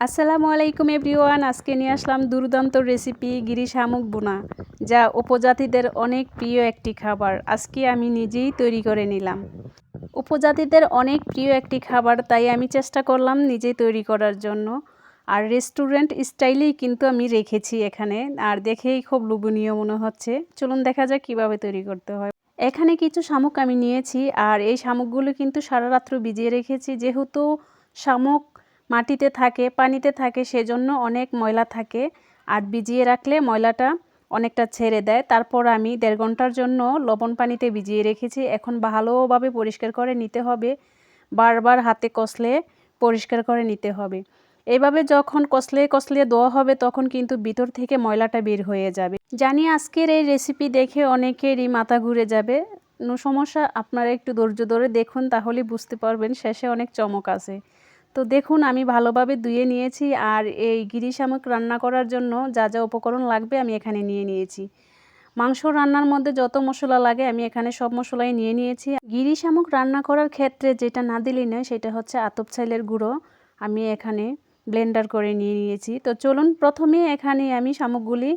আসসালামু আলাইকুম এভরিওয়ান, আজকে নিয়ে আসলাম দুর্দান্ত রেসিপি গিরি শামুক বোনা, যা উপজাতিদের অনেক প্রিয় একটি খাবার। আজকে আমি নিজেই তৈরি করে নিলাম। উপজাতিদের অনেক প্রিয় একটি খাবার, তাই আমি চেষ্টা করলাম নিজেই তৈরি করার জন্য। আর রেস্টুরেন্ট স্টাইলেই কিন্তু আমি রেখেছি এখানে, আর দেখেই খুব লোভনীয় মনে হচ্ছে। চলুন দেখা যাক কীভাবে তৈরি করতে হয়। এখানে কিছু শামুক আমি নিয়েছি, আর এই শামুকগুলো কিন্তু সারা রাত্র ভিজিয়ে রেখেছি, যেহেতু শামুক মাটিতে থাকে, পানিতে থাকে, সেজন্য অনেক ময়লা থাকে। আর ভিজিয়ে রাখলে ময়লাটা অনেকটা ছেড়ে দেয়। তারপর আমি দেড় ঘণ্টার জন্য লবণ পানিতে ভিজিয়ে রেখেছি। এখন ভালোভাবে পরিষ্কার করে নিতে হবে। বারবার হাতে কষলে পরিষ্কার করে নিতে হবে। এভাবে যখন কষলে কষলে দেওয়া হবে, তখন কিন্তু ভিতর থেকে ময়লাটা বের হয়ে যাবে। জানি আজকের এই রেসিপি দেখে অনেকেরই মাথা ঘুরে যাবে। নো সমস্যা, আপনারা একটু ধৈর্য ধরে দেখুন তাহলেই বুঝতে পারবেন, শেষে অনেক চমক আছে। তো দেখুন, আমি ভালোভাবে ধুয়ে নিয়েছি আর এই গিরি শামুক রান্না করার জন্য যা যা উপকরণ লাগবে আমি এখানে নিয়ে নিয়েছি। মাংস রান্নার মধ্যে যত মশলা লাগে আমি এখানে সব মশলাই নিয়ে নিয়েছি। গিরি শামুক রান্না করার ক্ষেত্রে যেটা না দিলেই নয়, সেটা হচ্ছে আতপ ছাইলের গুঁড়ো আমি এখানে ব্লেন্ডার করে নিয়ে নিয়েছি। তো চলুন, প্রথমে এখানে আমি শামুকগুলি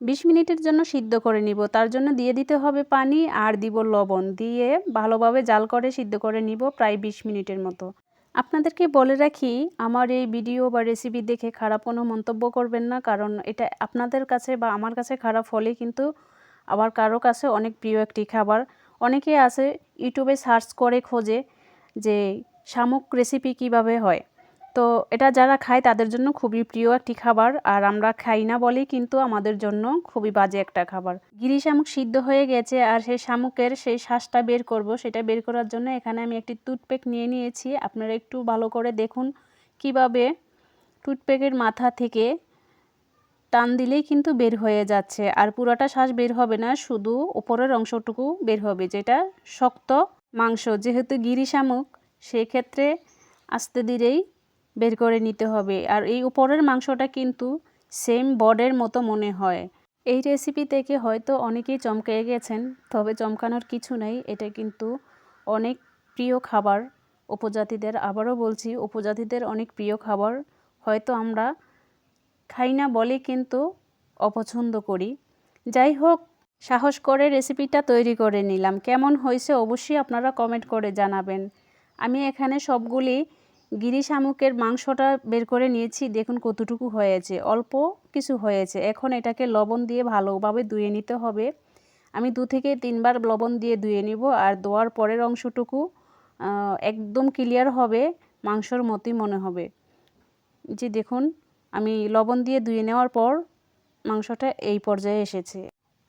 বিশ মিনিটের জন্য সিদ্ধ করে নিব। তার জন্য দিয়ে দিতে হবে পানি আর দিব লবণ। দিয়ে ভালোভাবে জাল করে সিদ্ধ করে নিব প্রায় বিশ মিনিটের মতো। আপনাদেরকে বলে রাখি, আমার এই ভিডিও বা রেসিপি দেখে খারাপ কোনো মন্তব্য করবেন না, কারণ এটা আপনাদের কাছে বা আমার কাছে খারাপ হলে কিন্তু আবার কারও কাছে অনেক প্রিয় একটি খাবার। অনেকে আছে ইউটিউবে সার্চ করে খোঁজে যে শামুক রেসিপি কীভাবে হয়। তো এটা যারা খায় তাদের জন্য খুবই প্রিয় একটি খাবার। আর আমরা খাই না বলেই কিন্তু আমাদের জন্য খুবই বাজে একটা খাবার। গিরি শামুক সিদ্ধ হয়ে গেছে আর সেই শামুকের সেই শ্বাসটা বের করব। সেটা বের করার জন্য এখানে আমি একটি টুথপেক নিয়ে নিয়েছি। আপনারা একটু ভালো করে দেখুন কীভাবে টুথপেকের মাথা থেকে টান দিলেই কিন্তু বের হয়ে যাচ্ছে। আর পুরোটা শ্বাস বের হবে না, শুধু উপরের অংশটুকু বের হবে, যেটা শক্ত মাংস। যেহেতু গিরি শামুক, সেক্ষেত্রে আস্তে ধীরেই বের করে নিতে হবে। আর এই উপরের মাংসটা কিন্তু সেম বডের মতো মনে হয়। এই রেসিপি থেকে হয়তো অনেকেই চমকে গেছেন, তবে চমকানোর কিছু নেই। এটা কিন্তু অনেক প্রিয় খাবার। উপজাতিদের, আবারও বলছি, উপজাতিদের অনেক প্রিয় খাবার। হয়তো আমরা খাই না বলে কিন্তু অপছন্দ করি। যাই হোক, সাহস করে রেসিপিটা তৈরি করে নিলাম। কেমন হয়েছে অবশ্যই আপনারা কমেন্ট করে জানাবেন। আমি এখানে সবগুলি গিরি শামুকের মাংসটা বের করে নিয়েছি, দেখুন কতটুকু হয়েছে। অল্প কিছু হয়েছে। এখন এটাকে লবণ দিয়ে ভালোভাবে ধুয়ে নিতে হবে। আমি দু থেকে তিনবার লবণ দিয়ে ধুয়ে নিব আর ধোয়ার পরের অংশটুকু একদম ক্লিয়ার হবে মাংসর মতোই মনে হবে। যে দেখুন, আমি লবণ দিয়ে ধুয়ে নেওয়ার পর মাংসটা এই পর্যায়ে এসেছে।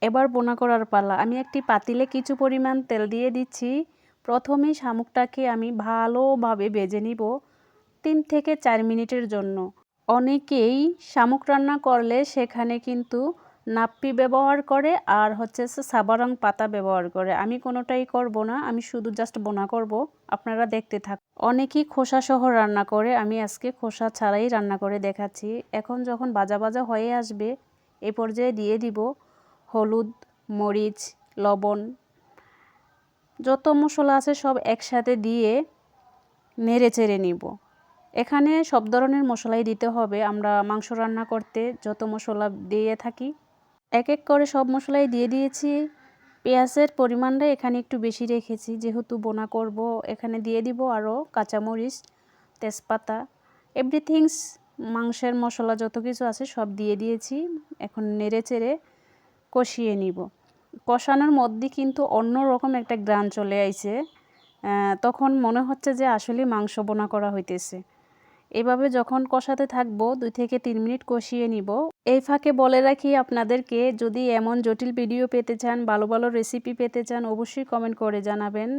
এবার বোনা করার পালা। আমি একটি পাতিলে কিছু পরিমাণ তেল দিয়ে দিচ্ছি। প্রথমে শামুকটাকে আমি ভালোভাবে বেজে নিব। তিন থেকে চার মিনিটের জন্য। অনেকেই শামুক রান্না করলে সেখানে কিন্তু নাপ্পি ব্যবহার করে আর হচ্ছে সাবারং পাতা ব্যবহার করে। আমি কোনোটাই করব না, আমি শুধু জাস্ট বোনা করব। আপনারা দেখতে থাক অনেকেই খোসা সহ রান্না করে, আমি আজকে খোসা ছাড়াই রান্না করে দেখাচ্ছি। এখন যখন বাজা বাজা হয়ে আসবে, এ পর্যায়ে দিয়ে দিব হলুদ, মরিচ, লবণ। যত মশলা আছে সব একসাথে দিয়ে নেড়ে চেড়ে নিব। এখানে সব ধরনের মশলাই দিতে হবে। আমরা মাংস রান্না করতে যত মশলা দিয়ে থাকি, এক এক করে সব মশলাই দিয়ে দিয়েছি। পেঁয়াজের পরিমাণটা এখানে একটু বেশি রেখেছি, যেহেতু বোনা করব, এখানে দিয়ে দিব আরও কাঁচামরিচ, তেজপাতা, এভরিথিংস, মাংসের মশলা যত কিছু আছে সব দিয়ে দিয়েছি। এখন নেড়ে চেড়ে কষিয়ে নিব। কষানোর মধ্যে কিন্তু অন্য রকম একটা গ্রান চলে আইছে। তখন মনে হচ্ছে যে আসলে মাংস বোনা করা হইতেছে। এভাবে যখন কষাতে থাকব, দুই থেকে তিন মিনিট কষিয়ে নিব। এই ফাঁকে বলে রাখি আপনাদেরকে, যদি এমন জটিল ভিডিও পেতে চান, ভালো ভালো রেসিপি পেতে চান, অবশ্যই কমেন্ট করে জানাবেন।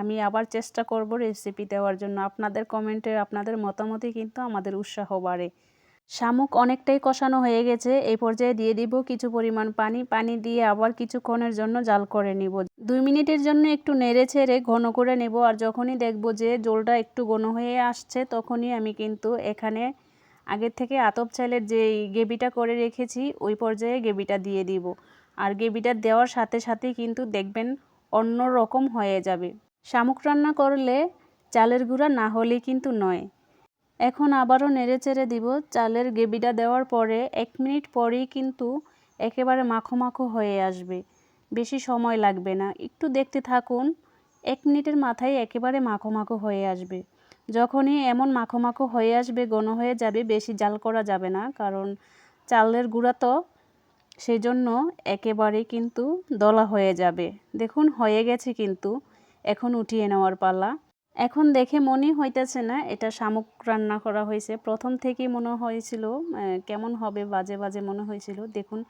আমি আবার চেষ্টা করব রেসিপি দেওয়ার জন্য। আপনাদের কমেন্টে আপনাদের মতামতই কিন্তু আমাদের উৎসাহ বাড়ে। শামুক অনেকটাই কষানো হয়ে গেছে। এই পর্যায়ে দিয়ে দিব কিছু পরিমাণ পানি। পানি দিয়ে আবার কিছুক্ষণের জন্য জাল করে নিব। দুই মিনিটের জন্য একটু নেড়ে ছেড়ে ঘন করে নেব আর যখনই দেখব যে জলটা একটু ঘন হয়ে আসছে তখনই আমি কিন্তু এখানে আগের থেকে আতপ চাইলের যে গেবিটা করে রেখেছি ওই পর্যায়ে গেবিটা দিয়ে দিব। আর গেবিটা দেওয়ার সাথে সাথে কিন্তু দেখবেন অন্য রকম হয়ে যাবে। শামুক রান্না করলে চালের গুঁড়া না হলে কিন্তু নয়। এখন আবারও নেড়ে চেড়ে দিব। চালের গ্রেভিটা দেওয়ার পরে এক মিনিট পরেই কিন্তু একেবারে মাখো মাখো হয়ে আসবে। বেশি সময় লাগবে না। একটু দেখতে থাকুন, এক মিনিটের মাথায় একেবারে মাখো মাখো হয়ে আসবে। যখনই এমন মাখো মাখো হয়ে আসবে, ঘন হয়ে যাবে, বেশি জাল করা যাবে না, কারণ চালের গুঁড়া তো সেই জন্য একেবারে কিন্তু দলা হয়ে যাবে। দেখুন, হয়ে গেছে কিন্তু। এখন উঠিয়ে নেওয়ার পালা। এখন দেখে মনেই হইতেছে না, এটা শামুক রান্না করা হয়েছে। প্রথম থেকেই মনে হয়েছিল কেমন হবে, বাজে বাজে মনে হয়েছিল। দেখুন,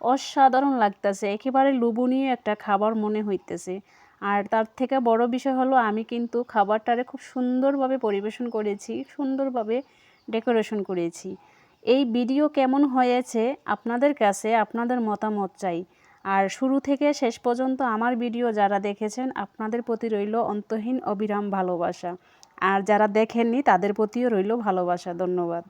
অসাধারণ লাগতেছে, একেবারে লুবনীয় একটা খাবার মনে হইতেছে। আর তার থেকে বড় বিষয় হলো, আমি কিন্তু খাবারটারে খুব সুন্দরভাবে পরিবেশন করেছি, সুন্দরভাবে ডেকোরেশন করেছি। এই ভিডিও কেমন হয়েছে, আপনাদের কাছে, আপনাদের মতামত চাই। আর শুরু থেকে শেষ পর্যন্ত আমার ভিডিও যারা দেখেছেন, আপনাদের প্রতি রইল অন্তহীন অবিরাম ভালোবাসা। আর যারা দেখেননি, তাদের প্রতিও রইল ভালোবাসা। ধন্যবাদ।